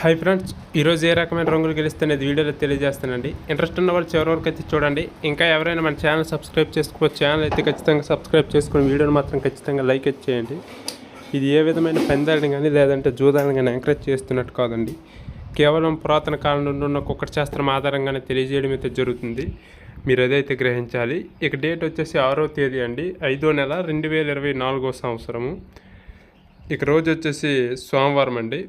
Hi friends ఈరోజు ఏ రకమైన రంగులు గెలుస్తున్నది వీడియోలో తెలియజేస్తానండి. ఇంట్రెస్ట్ ఉన్న వాళ్ళు చివరి వరకు అయితే చూడండి. ఇంకా ఎవరైనా మన ఛానల్ సబ్స్క్రైబ్ చేసుకోవచ్చు ఛానల్ అయితే ఖచ్చితంగా సబ్స్క్రైబ్ చేసుకుని వీడియోని మాత్రం ఖచ్చితంగా లైక్ అయితే చేయండి. ఇది ఏ విధమైన పందాలని కానీ లేదంటే జూదాలను కానీ ఎంకరేజ్ చేస్తున్నట్టు కాదండి. కేవలం పురాతన కాలం నుండి ఉన్న కుక్కటి శాస్త్రం ఆధారంగానే తెలియజేయడం అయితే జరుగుతుంది. మీరు అదైతే గ్రహించాలి ఇక డేట్ వచ్చేసి ఆరో తేదీ అండి. ఐదో నెల రెండు వేల ఇరవై నాలుగో సంవత్సరము. ఇక రోజు వచ్చేసి సోమవారం అండి.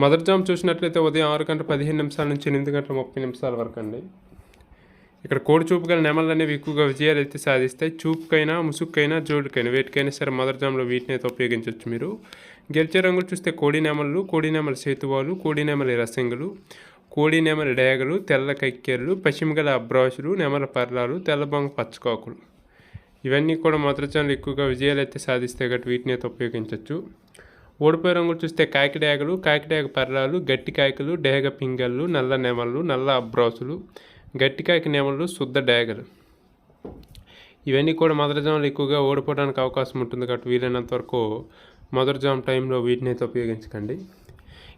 మదర్ జామ్ చూసినట్లయితే ఉదయం ఆరు గంటల పదిహేను నిమిషాల నుంచి ఎనిమిది గంటల ముప్పై నిమిషాల వరకు అండి. ఇక్కడ కోడి చూపు గల నెమలు అనేవి ఎక్కువగా విజయాలు అయితే సాధిస్తాయి. చూపుకైనా ముసుక్కైనా జోడుకైనా వేటికైనా సరే మదర్ జామ్లో వీటిని అయితే ఉపయోగించవచ్చు మీరు. గెలిచే రంగులు చూస్తే కోడి నెమలు కోడి నెమల సేతువాలు కోడి నెమలి రసంగులు కోడి నెమలి డేగలు తెల్ల కక్కెర్లు పశ్చిమగల అబ్రాసులు నెమల పర్లాలు తెల్లబొంగ పచ్చకాకులు. ఇవన్నీ కూడా మదర్ జామ్లు ఎక్కువగా విజయాలు అయితే సాధిస్తాయి కాబట్టి వీటిని అయితే ఉపయోగించవచ్చు ఓడిపోయే రంగులు చూస్తే కాకిడేగలు కాకిడాగ పర్రాలు గట్టి కాయకలు డేగ పింగళ్ళు నల్ల నెమళ్ళు నల్ల అబ్రాసులు గట్టి కాకి నెమళ్ళు శుద్ధ డేగలు ఇవన్నీ కూడా మొదటి జాములు ఎక్కువగా ఓడిపోవడానికి అవకాశం ఉంటుంది కాబట్టి వీలైనంత వరకు మొదటి జామ్ టైంలో వీటిని అయితే ఉపయోగించకండి.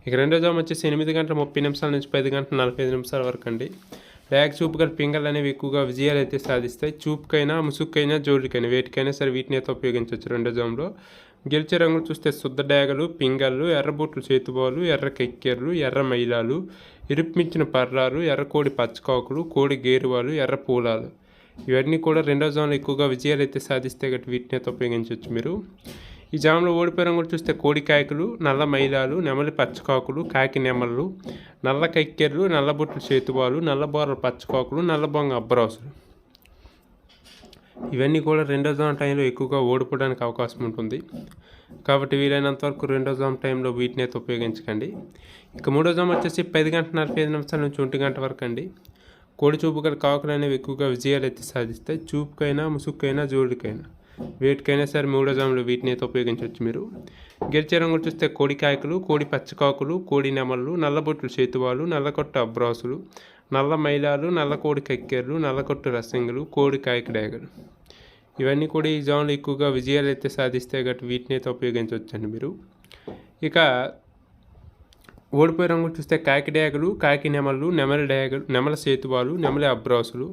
ఇక రెండో జామ్ వచ్చేసి ఎనిమిది గంటల ముప్పై నిమిషాల నుంచి పది గంటల నలభై ఐదు నిమిషాల వరకు అండి. ర్యాక్ చూపు గల పింగళ్ళు అనేవి ఎక్కువగా విజయాలు అయితే సాధిస్తాయి. చూపుకైనా ముసుక్కైనా జోడికైనా వేటికైనా సరే వీటిని అయితే ఉపయోగించవచ్చు రెండో జామ్లో. గెలిచే రంగులు చూస్తే శుద్ధ డేగలు పింగళ్ళు ఎర్రబొట్లు చేతుబాలు ఎర్ర కెక్కెర్లు ఎర్ర మైలాలు ఇరుపుమించిన పర్రాలు ఎర్రకోడి పచ్చకాకులు కోడి గేరువాలు ఎర్ర పూలాలు. ఇవన్నీ కూడా రెండో జాములు ఎక్కువగా విజయాలు అయితే సాధిస్తే గట్టి వీటిని అయితే ఉపయోగించవచ్చు మీరు. ఈ జామ్లో ఓడిపోయే రంగులు చూస్తే కోడి కాయకులు నల్ల మైలాలు నెమలి పచ్చకాకులు కాకి నెమళ్ళు నల్ల కక్కెర్లు నల్లబొట్లు చేతువాలు నల్లబోరల పచ్చకాకులు నల్లబొంగ అబ్బరాసులు. ఇవన్నీ కూడా రెండో జోన్ టైంలో ఎక్కువగా ఓడిపోవడానికి అవకాశం ఉంటుంది. కాబట్టి వీలైనంత వరకు రెండో జోన్ టైంలో వీటిని అయితే ఉపయోగించకండి. ఇక మూడో జోన్ వచ్చేసి పది గంటల నలభై ఐదు నిమిషాల నుంచి ఒంటి గంట వరకు అండి. కోడి చూపు గల కాకులు అనేవి ఎక్కువగా విజయాలు అయితే సాధిస్తాయి. చూపుకైనా ముసుక్కైనా జోడికైనా. వేటికైనా సరే మూడో జాములో వీటిని అయితే ఉపయోగించవచ్చు మీరు. గెలిచే రంగులు చూస్తే కోడి కాయకులు కోడి పచ్చకాకులు కోడి నెమళ్ళు నల్లబొట్లు చేతువాలు నల్లకొట్ట అబ్రాసులు నల్ల మైలాలు నల్ల కోడి కక్కెర్లు నల్లకొట్టు రసంగులు కోడి కాయకడేగలు ఇవన్నీ కూడా ఈ జోన్లో ఎక్కువగా విజయాలు అయితే సాధిస్తే గట్టి వీటిని అయితే ఉపయోగించవచ్చండి మీరు. ఇక ఓడిపోయే రంగు చూస్తే కాకి డేగలు కాకి నెమలు నెమలి డయాగలు నెమల సేతువాలు నెమలి అబ్రాసులు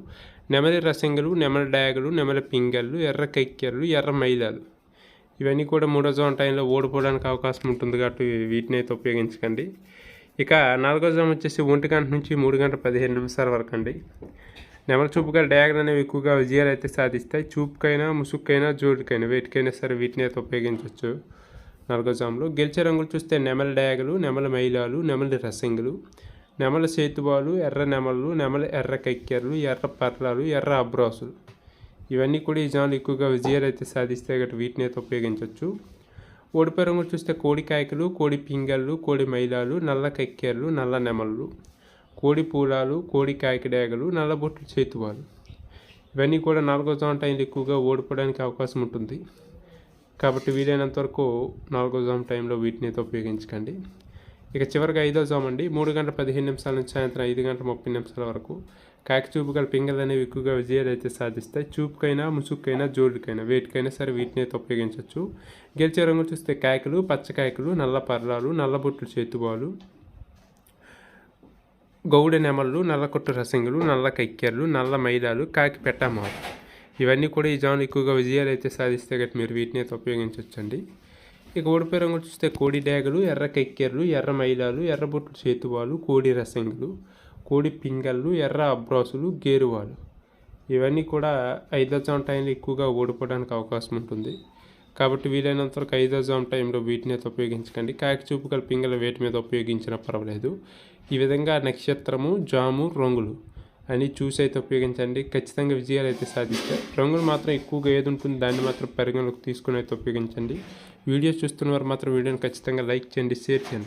నెమలి రసింగలు నెమలి డేగలు నెమల పింగళ్ళు ఎర్ర కక్కెర్లు ఎర్ర మైలాలు. ఇవన్నీ కూడా మూడో జోన్ టైంలో ఓడిపోవడానికి అవకాశం ఉంటుంది కాబట్టి వీటిని అయితే ఉపయోగించకండి. ఇక నాలుగో జోన్ వచ్చేసి ఒంటి గంట నుంచి మూడు గంటల పదిహేను నిమిషాల వరకు అండి. నెమల చూపుగా డయాగ్రన్ అనేవి ఎక్కువగా విజయాలు అయితే సాధిస్తాయి. చూపుకైనా ముసుక్కైనా జోడికైనా వేటికైనా సరే వీటిని అయితే ఉపయోగించవచ్చు నాలుగో జాములు గెలిచే రంగులు చూస్తే నెమల డయాగలు నెమల మైలాలు నెమలి రసంగులు నెమల సేతువాలు ఎర్ర నెమలు నెమల ఎర్ర కక్కెర్లు ఎర్ర పర్లాలు ఎర్ర అబ్రాసులు. ఇవన్నీ కూడా ఈ జాములు ఎక్కువగా విజయాలు అయితే సాధిస్తే గట్రా వీటిని అయితే ఉపయోగించవచ్చు. ఓడిపోయే రంగులు చూస్తే కోడి కాయకులు కోడి పింగళ్ళు కోడి మైలాలు నల్ల కక్కెర్లు నల్ల నెమళ్ళు కోడి పూలాలు కోడి కాయకడేగలు నల్లబొట్లు చేతువాలు. ఇవన్నీ కూడా నాలుగో జామ్ టైంలో ఎక్కువగా ఓడిపోవడానికి అవకాశం ఉంటుంది. కాబట్టి వీలైనంత వరకు నాలుగో జామ్ టైంలో వీటిని అయితే ఉపయోగించకండి. ఇక చివరిగా ఐదో జామ్ అండి మూడు గంటల పదిహేను నిమిషాల నుంచి సాయంత్రం ఐదు గంటల ముప్పై నిమిషాల వరకు కాకి చూపు గల అనేవి ఎక్కువగా విజయాలు అయితే సాధిస్తాయి. చూపుకైనా ముసుగుకైనా జోడుకైనా వేటికైనా సరే వీటిని అయితే ఉపయోగించవచ్చు గెలిచే రంగులు చూస్తే కాయకులు పచ్చకాయకులు నల్ల పర్లాలు నల్లబొట్లు చేతువాలు గౌడ నెమళ్ళు నల్లకొట్టు రసింగులు నల్ల కక్కెర్లు నల్ల మైదాలు కాకి పెట్టమారు ఇవన్నీ కూడా ఈ జాన్ ఎక్కువగా విజయాలు అయితే సాధిస్తే గట్టి మీరు వీటిని అయితే ఉపయోగించవచ్చండి ఇక ఓడిపోయే రంగులు చూస్తే కోడి డేగలు ఎర్ర కక్కెర్లు ఎర్ర మైదాలు ఎర్రబొట్లు చేతువాలు కోడి రసింగులు కోడి పింగళ్ళు ఎర్ర అబ్రాసులు గేరువాలు. ఇవన్నీ కూడా ఐదో జామ్ టైంలో ఎక్కువగా ఓడిపోవడానికి అవకాశం ఉంటుంది. కాబట్టి వీలైనంత వరకు ఐదో జామ్ టైంలో వీటిని అయితే ఉపయోగించకండి. కాకిచూపు గల పింగళ వేటి మీద ఉపయోగించినా పర్వాలేదు. ఈ విధంగా నక్షత్రము జాము రంగులు అని చూసి అయితే ఉపయోగించండి. ఖచ్చితంగా విజయాలు అయితే సాధిస్తారు రంగులు మాత్రం ఎక్కువగా ఏది ఉంటుంది దాన్ని మాత్రం పరిగణలోకి తీసుకుని అయితే ఉపయోగించండి. వీడియోస్ చూస్తున్న వారు మాత్రం వీడియోని ఖచ్చితంగా లైక్ చేయండి షేర్ చేయండి.